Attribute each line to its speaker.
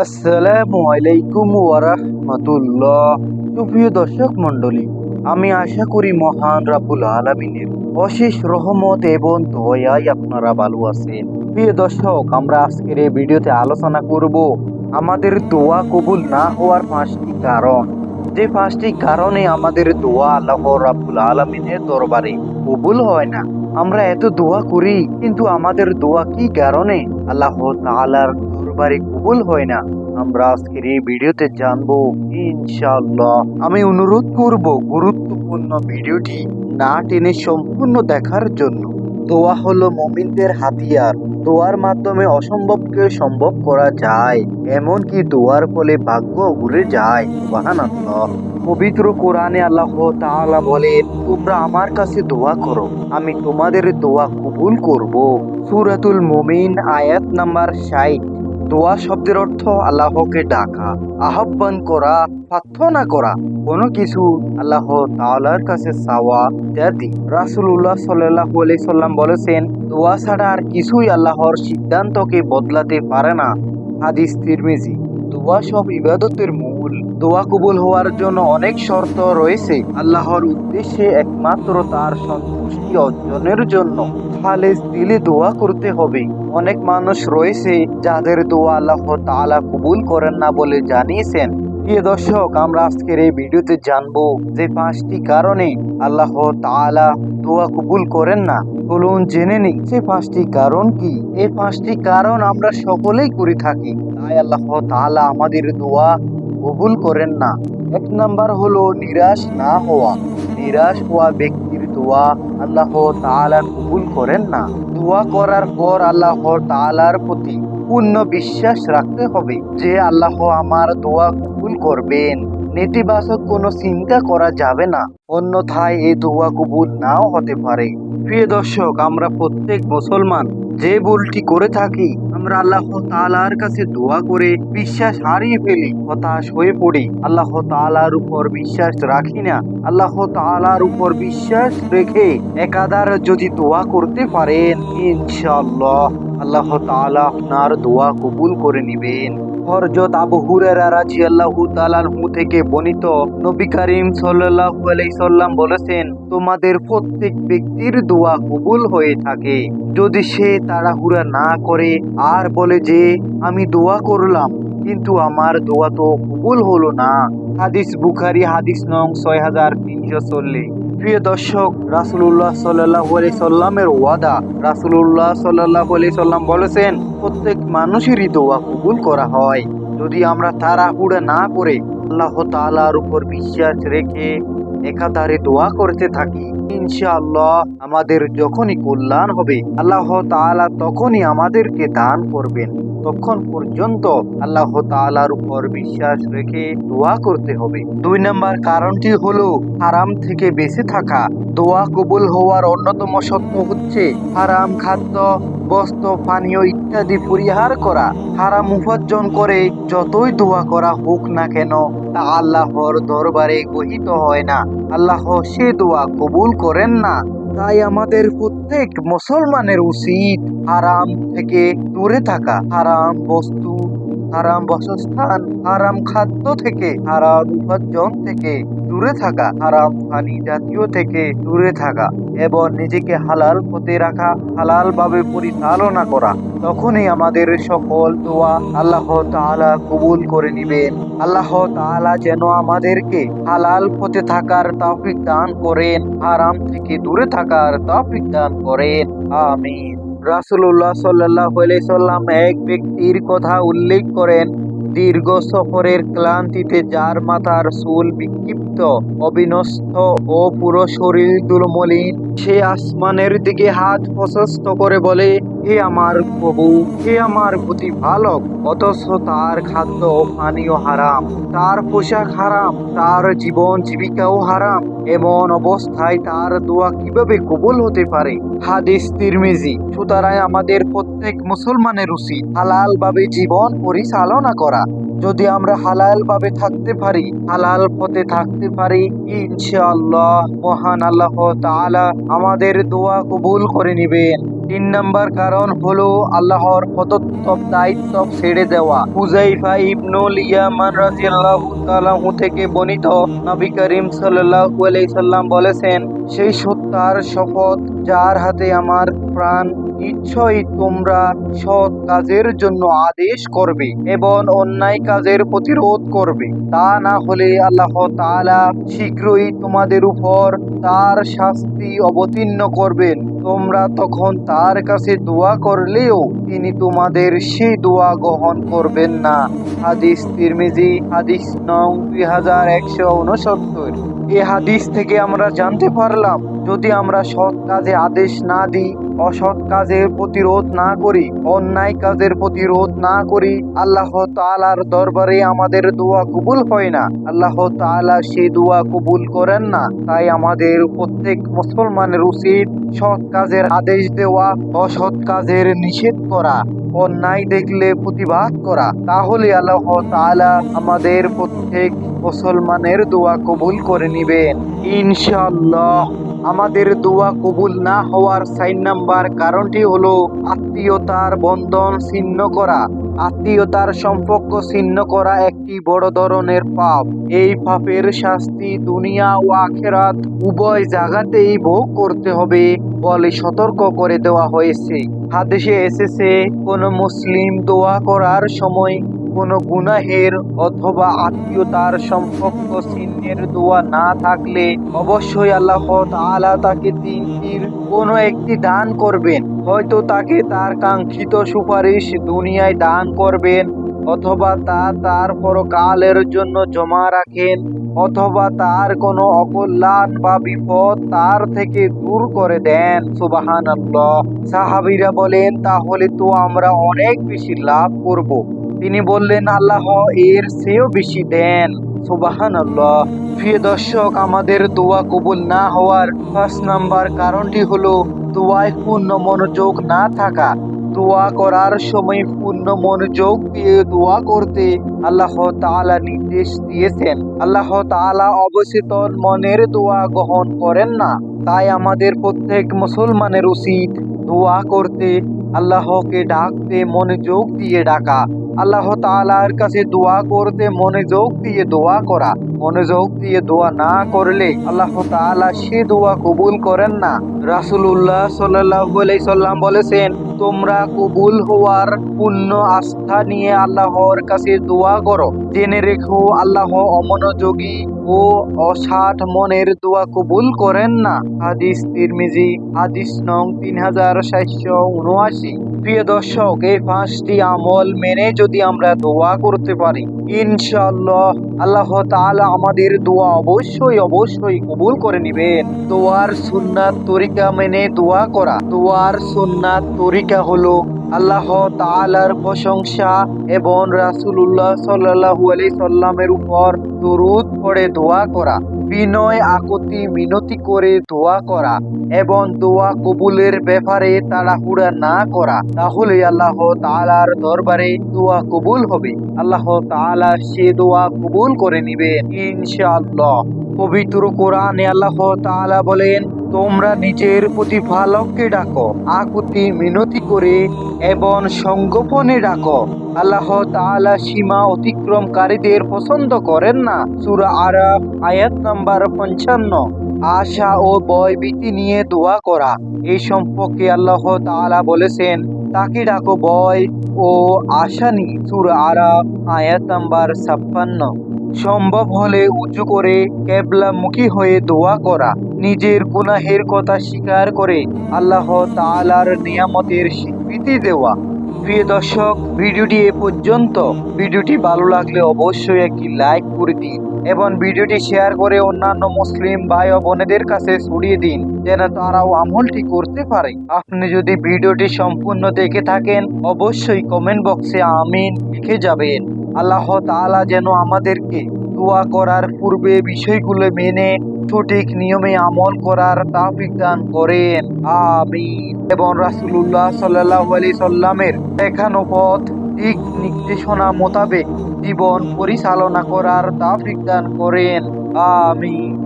Speaker 1: আসসালামু আলাইকুম ওয়ারাহমাতুল্লাহ সুপ্রিয় দর্শক মণ্ডলী, আমি আশা করি মহান রাব্বুল আলামিনের অশেষ রহমত এবং দয়ায় আপনারা ভালো আছেন। প্রিয় দর্শক, আমরা আজকের এই ভিডিওতে আলোচনা করব আমাদের দোয়া কবুল না হওয়ার পাঁচটি কারণ। যে পাঁচটি কারণে আমাদের দোয়া আল্লাহ রাব্বুল আলামিনের দরবারে কবুল হয় না। আমরা এত দোয়া করি, কিন্তু আমাদের দোয়া কি কারণে? আল্লাহ তাআলার দরবারে কবুল হয় না। আমরা আজকের এই ভিডিওতে জানব, ইনশাআল্লাহ আমি অনুরোধ করব গুরুত্বপূর্ণ ভিডিওটি না টেনে সম্পূর্ণ দেখার জন্য। দোয়া হলো মমিনদের হাতিয়ার। দোয়ার মাধ্যমে অসম্ভবকে সম্ভব করা যায়, এমনকি দোয়ার ফলে ভাগ্য উড়ে যায়। পবিত্র কোরআনে আল্লাহ তাআলা বলেন, তোমরা আমার কাছে দোয়া করো, আমি তোমাদের দোয়া কবুল করব। সূরাতুল মুমিন আয়াত নাম্বার 60 দোয়া শব্দের অর্থ আল্লাহকে ডাকা, আহ্বান করা, প্রার্থনা করা, কোনো কিছু আল্লাহ তাআলার কাছে চাওয়া ইত্যাদি। রাসূলুল্লাহ সাল্লাল্লাহু আলাইহি সাল্লাম বলেছেন, দোয়া ছাড়া আর কিছুই আল্লাহর সিদ্ধান্তকে বদলাতে পারে না। হাদিস তিরমিজি। দোয়া সব ইবাদতের মূল। দোয়া কবুল হওয়ার জন্য অনেক শর্ত রয়েছে। আল্লাহর উদ্দেশ্যে একমাত্র তার সন্তুষ্টি অর্জনের জন্য। খালেজ দিলে দোয়া করতে হবে। অনেক মানুষ রয়েছে যাদের দোয়া আল্লাহ তাআলা কবুল করেন না বলে জানিয়েছেন। প্রিয় দর্শক, আমরা আজকের এই ভিডিওতে জানব যে পাঁচটি কারণে আল্লাহ তাআলা দোয়া কবুল করেন না। চলুন জেনে নিই সে পাঁচটি কারণ কি। এই পাঁচটি কারণ আমরা সকলেই করে থাকি, তাই আল্লাহ তাআলা আমাদের দোয়া কবুল করেন না। এক নাম্বার হলো নিরাশ না হওয়া। নিরাশ হওয়া ব্যক্তির দোয়া আল্লাহ তালা কবুল করেন না। দোয়া করার পর আল্লাহ তালার প্রতি পূর্ণ বিশ্বাস রাখতে হবে যে আল্লাহ আমার দোয়া কবুল করবেন। নেতিবাচক কোনো চিন্তা করা যাবে না। অন্যথায় এই দোয়া কবুল নাও হতে পারে। প্রিয় দর্শক, আমরা প্রত্যেক মুসলমান যে ভুলটি করে থাকি, আমরা আল্লাহ তালার কাছে দোয়া করে বিশ্বাস হারিয়ে ফেলি, হতাশ হয়ে পড়ি। আল্লাহ তালার উপর বিশ্বাস রাখি না। আল্লাহ তালার উপর বিশ্বাস রেখে একাদার যদি দোয়া করতে পারেন, ইনশাআল্লাহ। আল্লাহ তাআলা আপনার দোয়া কবুল করে নেবেন। হরজত আবু হুরেরা রাদিয়াল্লাহু তাআলাহু থেকে বর্ণিত নবী করিম সাল্লাল্লাহু আলাইহি সাল্লাম বলেছেন, তোমাদের প্রত্যেক ব্যক্তির দোয়া কবুল হয়ে থাকে। যদি সে তাড়াহুড়া না করে আর বলে যে, আমি দোয়া করলাম, কিন্তু আমার দোয়া তো কবুল হলো না। হাদিস বুখারি, হাদিস নং ছয় হাজার তিনশো চল্লিশ। প্রিয় দর্শক রাসুল্লাহ সাল্লাহ সাল্লামের ওয়াদা, রাসুলুল্লাহ সাল্লাহ সাল্লাম বলেছেন, প্রত্যেক মানুষেরই দোয়া কবুল করা হয়। যদি আমরা তাড়াহুড়া না করে আল্লাহ তালার উপর বিশ্বাস রেখে একাধারে দোয়া করতে থাকি। ইনশাআল্লাহ আমাদের যখনই কল্যাণ হবে, আল্লাহ তাআলা তখনই আমাদেরকে দান করবেন। তখন পর্যন্ত আল্লাহ তাআলার উপর বিশ্বাস রেখে দোয়া করতে হবে। দুই নম্বর কারণটি হলো হারাম থেকে বেঁচে থাকা। দোয়া কবুল হওয়ার অন্যতম সত্য হচ্ছে হারাম খাদ্য বস্ত্র পানীয় ইত্যাদি পরিহার করা। হারাম উপার্জন করে যতই দোয়া করা হোক না কেন, তা আল্লাহর দরবারে গহিত হয় না। আল্লাহ সে দোয়া কবুল করেন না। তাই আমাদের প্রত্যেক মুসলমানের উচিত হারাম থেকে দূরে থাকা। হারাম বস্তু, হারাম বাসস্থান, হারাম খাদ্য থেকে, হারাম উপার্জন থেকে দূরে থাকা, হারাম পানি জাতীয় থেকে দূরে থাকা এবং নিজেকে হালাল পথে রাখা হালাল ভাবে পরিচালনা করা। তখনই আমাদের সকল দোয়া আল্লাহ তাআলা কবুল করে নিবেন। আল্লাহ তাআলা যেন আমাদেরকে হালাল পথে থাকার তৌফিক দান করেন, হারাম থেকে দূরে থাকার তৌফিক দান করেন। আমিন। রাসূলুল্লাহ সাল্লাল্লাহু আলাইহি সাল্লাম এক ব্যক্তির কথা উল্লেখ করেন দীর্ঘ সফরের ক্লান্তিতে যার মাথার চুল বিক্ষিপ্ত অবিনস্থ ও পুরো শরীর দুলমলিন, সে আসমানের দিকে হাত প্রশস্ত করে বলে হে আমার প্রভু, হে আমার প্রতিপালক, অথচ তার খাদ্য পানীয় হারাম, তার পোশাক হারাম, তার জীবন জীবিকাও হারাম, এমন অবস্থায় তার দোয়া কীভাবে কবুল হতে পারে? হাদিস তিরমিজি, সুতরাং আমাদের প্রত্যেক মুসলমানের উচিত হালাল ভাবে জীবন পরিচালনা করা। যদি আমরা হালাল ভাবে থাকতে পারি, হালাল পথে থাকতে পারি, ইনশাআল্লাহ মহান আল্লাহ তাআলা আমাদের দোয়া কবুল করে নেবেন। তিন নাম্বার কারণ হলো আল্লাহর প্রদত্ত দায়িত্ব ছেড়ে দেওয়া। হুজাইফা ইবনুল ইয়ামান রাদিয়াল্লাহু তাআলা থেকে বর্ণিত নবী করিম সাল্লাল্লাহু আলাইহি সাল্লাম বলেছেন, সেই সত্তার শপথ যার হাতে আমার প্রাণ, নিশ্চয়ই তোমরা সৎ কাজের জন্য আদেশ করবে এবং অন্যায় কাজের প্রতিরোধ করবে। তা না হলে আল্লাহ তাআলা শীঘ্রই তোমাদের উপর তার শাস্তি অবতীর্ণ করবেন। তোমরা তখন তার কাছে দোয়া করলেও তিনি তোমাদের সেই দোয়া গ্রহণ করবেন না। হাদিস তিরমিজি, হাদিস নং, দুই হাজার একশো উনসত্তর। এ হাদিস থেকে আমরা জানতে পারলাম, যদি আমরা সৎ কাজে আদেশ না দিই অসৎ কাজের প্রতিরোধ না করি, অন্যায় কাজের প্রতিরোধ না করি, আল্লাহ তাআলার দরবারে আমাদের দোয়া কবুল হয় না। আল্লাহ তাআলা সেই দোয়া কবুল করেন না। তাই আমাদের প্রত্যেক মুসলমানের উচিত সৎ কাজের আদেশ দেওয়া, অসৎ কাজের নিষেধ করা, অন্যায় দেখলে প্রতিবাদ করা। তাহলে আল্লাহ তাআলা আমাদের প্রত্যেক মুসলমানের দোয়া কবুল করে নিবেন। ইনশাআল্লাহ। আমাদের দোয়া কবুল না হওয়ার সাইন নাম্বার কারণটি হলো আত্মীয়তার বন্ধন ছিন্ন করা। আত্মীয়তার সম্পর্ক ছিন্ন করা একটি বড় ধরনের পাপ। এই পাপের শাস্তি দুনিয়া ও আখেরাত উভয় জায়গাতেই ভোগ করতে হবে বলে সতর্ক করে দেওয়া হয়েছে। হাদিসে এসেছে, কোনো মুসলিম দোয়া করার সময় কোনো গুনাহের অথবা আত্মীয়তার সম্পর্ক ছিন্নের দোয়া না থাকলে অবশ্যই আল্লাহ তাআলা তাকে তিনটির কোনো একটি দান করবেন। হয়তো তাকে তার কাঙ্ক্ষিত সুপারিশ দুনিয়ায় দান করবেন, অথবা তা তার পরকালের জন্য জমা রাখেন, অথবা তার কোনো অকল্যাণ বা বিপদ তার থেকে দূর করে দেন। সুবাহান সাহাবিরা বলেন, তাহলে তো আমরা অনেক বেশি লাভ করব। তিনি বললেন, আল্লাহ এর চেয়েও বেশি দেন। সুবাহান আল্লাহ প্রিয় দর্শক, আমাদের দোয়া কবুল না হওয়ার পাঁচ নাম্বার কারণটি হলো দোয়ায় পূর্ণ মনোযোগ না থাকা। দোয়া করার সময় পূর্ণ মনোযোগ দিয়ে দোয়া করতে আল্লাহ তাআলা নির্দেশ দিয়েছেন। আল্লাহ তাআলা অবচেতন মনের দোয়া গ্রহণ করেন না। তাই আমাদের প্রত্যেক মুসলমানের উচিত দোয়া করতে, আল্লাহকে ডাকতে, মনোযোগ দিয়ে ডাকা। আল্লাহ তাআলার কাছে দোয়া করতে মনোযোগ দিয়ে দোয়া করা। মনোযোগ দিয়ে দোয়া না করলে আল্লাহ তাআলা সে দোয়া কবুল করেন না। রাসূলুল্লাহ আলাইহি সাল্লাম বলেছেন, তোমরা কবুল হওয়ার পূর্ণ আস্থা নিয়ে আল্লাহর কাছে দোয়া করো। জেনে রেখো, আল্লাহ অমনোযোগী ও অসাট মনের দোয়া কবুল করেন না। হাদিস তিরমিজি, হাদিস নং তিন হাজার সাতশো উনআশি। প্রিয় দর্শক, এই পাঁচটি আমল মেনে যদি আমরা দোয়া করতে পারি, ইনশাআল্লাহ আল্লাহ তাআলা আমাদের দোয়া অবশ্যই অবশ্যই কবুল করে নেবেন। দোয়ার সুন্নাত তরিকা মেনে দোয়া করা। দোয়ার সুন্নাত তরিকা হলো আল্লাহ তাআলার প্রশংসা এবং রাসূলুল্লাহ সাল্লাল্লাহু আলাইহি সাল্লামের উপর দরুদ পড়ে দোয়া করা। বিনয় আকতি মিনতি করে দোয়া করা এবং দোয়া কবুলের ব্যাপারে তাড়াহুড়া না করা তাহলে আল্লাহ তালার দরবারে দোয়া কবুল হবে। আল্লাহ তালা সে দোয়া কবুল করে নিবেন, ইনশাআল্লাহ। পবিত্র কোরআনে আল্লাহ তালা বলেন তোমরা নিজের প্রতিপালককে ডাকো, আকুতি মিনতি করে এবং সংগোপনে ডাকো। আল্লাহ তাআলা সীমা অতিক্রমকারীদের পছন্দ করেন না। সূরা আরাফ, আয়াত নাম্বার পঞ্চান্ন। আশা ও ভয়ভীতি নিয়ে দোয়া করা। এই সম্পর্কে আল্লাহ তাআলা বলেছেন, তাকে ডাকো ভয় ও আশা নিয়ে। সূরা আরাফ, আয়াত নাম্বার ছাপ্পান্ন। সম্ভব হলে উঁচু করে কেবলামুখী হয়ে দোয়া করা। নিজের গুনাহের কথা স্বীকার করে আল্লাহ তাআলার নিয়ামতের স্বীকৃতি দেওয়া। প্রিয় দর্শক, ভিডিওটি এ পর্যন্ত। ভিডিওটি ভালো লাগলে অবশ্যই একটি লাইক করে দিন এবং ভিডিওটি শেয়ার করে অন্যান্য মুসলিম ভাই ও বোনেদের কাছে ছড়িয়ে দিন যেন তারাও আমলটি করতে পারে। আপনি যদি ভিডিওটি সম্পূর্ণ দেখে থাকেন, অবশ্যই কমেন্ট বক্সে আমিন লিখে যাবেন। আল্লাহ তালা যেন আমাদেরকে দোয়া করার পূর্বে বিষয়গুলো মেনে সঠিক নিয়মে আমল করার তাফিক দান করেন। আমিন। এবং রাসুল্লাহ সাল্লাহ আলি সাল্লামের দেখানো পথ, দিক নির্দেশনা মোতাবেক জীবন পরিচালনা করার তাফিক দান করেন। আমিন।